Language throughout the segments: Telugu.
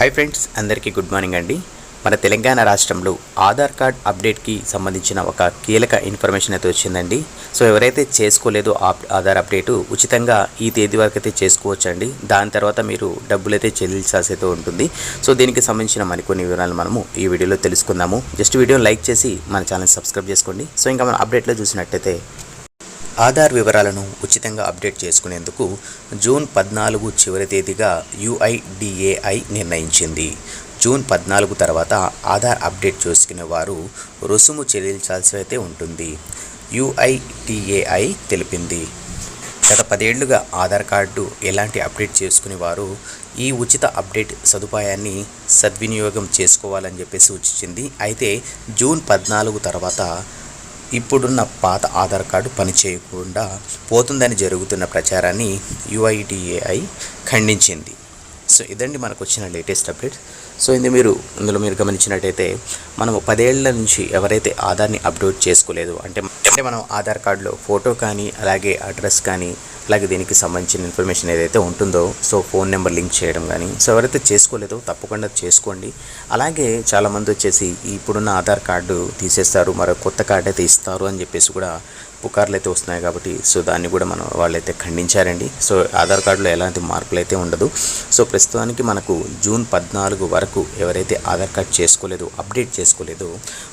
హాయ్ ఫ్రెండ్స్ అందరికీ గుడ్ మార్నింగ్ అండి. మన తెలంగాణ రాష్ట్రంలో ఆధార్ కార్డ్ అప్డేట్కి సంబంధించిన ఒక కీలక ఇన్ఫర్మేషన్ అయితే వచ్చిందండి. సో ఎవరైతే చేసుకోలేదో ఆధార్ అప్డేటు ఉచితంగా ఈ తేదీ వరకు అయితే చేసుకోవచ్చండి. దాని తర్వాత మీరు డబ్బులు అయితే చెల్లించాల్సి అయితే ఉంటుంది. సో దీనికి సంబంధించిన మరికొన్ని వివరాలు మనము ఈ వీడియోలో తెలుసుకుందాము. జస్ట్ వీడియోని లైక్ చేసి మన ఛానల్ సబ్స్క్రైబ్ చేసుకోండి. సో ఇంకా మన అప్డేట్లో చూసినట్టయితే ఆధార్ వివరాలను ఉచితంగా అప్డేట్ చేసుకునేందుకు జూన్ పద్నాలుగు చివరి తేదీగా యుఐడిఏఐ నిర్ణయించింది. జూన్ పద్నాలుగు తర్వాత ఆధార్ అప్డేట్ చేసుకునే వారు రుసుము చెల్లించాల్సి అయితే ఉంటుంది యుఐటిఏఐ తెలిపింది. గత పదేళ్ళుగా ఆధార్ కార్డు ఎలాంటి అప్డేట్ చేసుకునేవారు ఈ ఉచిత అప్డేట్ సదుపాయాన్ని సద్వినియోగం చేసుకోవాలని చెప్పేసి సూచించింది. అయితే జూన్ పద్నాలుగు తర్వాత ఇప్పుడున్న పాత ఆధార్ కార్డు పనిచేయకుండా పోతుందని జరుగుతున్న ప్రచారాన్ని యుఐడిఏఐ ఖండించింది. సో ఇదండి మనకు వచ్చిన లేటెస్ట్ అప్డేట్. సో ఇది మీరు ఇందులో మీరు గమనించినట్టయితే మనం పదేళ్ళ నుంచి ఎవరైతే ఆధార్ని అప్డేట్ చేసుకోలేదు అంటే అంటే మనం ఆధార్ కార్డులో ఫోటో కానీ అలాగే అడ్రస్ కానీ అలాగే దీనికి సంబంధించిన ఇన్ఫర్మేషన్ ఏదైతే ఉంటుందో సో ఫోన్ నెంబర్ లింక్ చేయడం కానీ సో ఎవరైతే చేసుకోలేదో తప్పకుండా చేసుకోండి. అలాగే చాలామంది వచ్చేసి ఇప్పుడున్న ఆధార్ కార్డు తీసేస్తారు మరో కొత్త కార్డు అయితే ఇస్తారు అని చెప్పేసి కూడా పుకార్లు అయితే వస్తున్నాయి కాబట్టి సో దాన్ని కూడా మనం వాళ్ళైతే ఖండించారండి. సో ఆధార్ కార్డులో ఎలాంటి మార్పులు అయితే ఉండదు. సో ప్రస్తుతానికి మనకు జూన్ పద్నాలుగు వరకు ఎవరైతే ఆధార్ కార్డ్ చేసుకోలేదో అప్డేట్ చేసుకోలేదో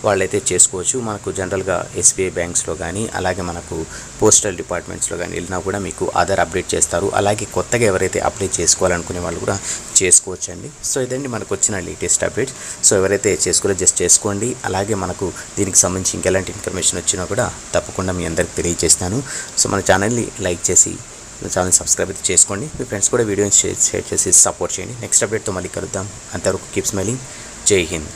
వాళ్ళైతే చేసుకోవచ్చు. మనకు జనరల్గా ఎస్బీఐ బ్యాంక్స్లో కానీ అలాగే మనకు పోస్టల్ డిపార్ట్మెంట్స్లో కానీ వెళ్ళినా కూడా మీకు ఆధార్ అప్డేట్ చేస్తారు. అలాగే కొత్తగా ఎవరైతే అప్లై చేసుకోవాలనుకునే వాళ్ళు కూడా చేసుకోవచ్చండి. సో ఇదండి మనకు వచ్చిన లేటెస్ట్ అప్డేట్. సో ఎవరైతే చేసుకోలేదో జస్ట్ చేసుకోండి. అలాగే మనకు దీనికి సంబంధించి ఇంకెలాంటి ఇన్ఫర్మేషన్ వచ్చినా కూడా తప్పకుండా మీ అందరికి తెలియజేస్తాను సో మన ఛానల్ని లైక్ చేసి మన ఛానల్ సబ్స్క్రైబ్ అయితే చేసుకోండి. మీ ఫ్రెండ్స్ కూడా వీడియోని షేర్ షేర్ చేసి సపోర్ట్ చేయండి. నెక్స్ట్ అప్డేట్తో మళ్ళీ కలుద్దాం. అంతవరకు కీప్ స్మైలింగ్. జై హింద్.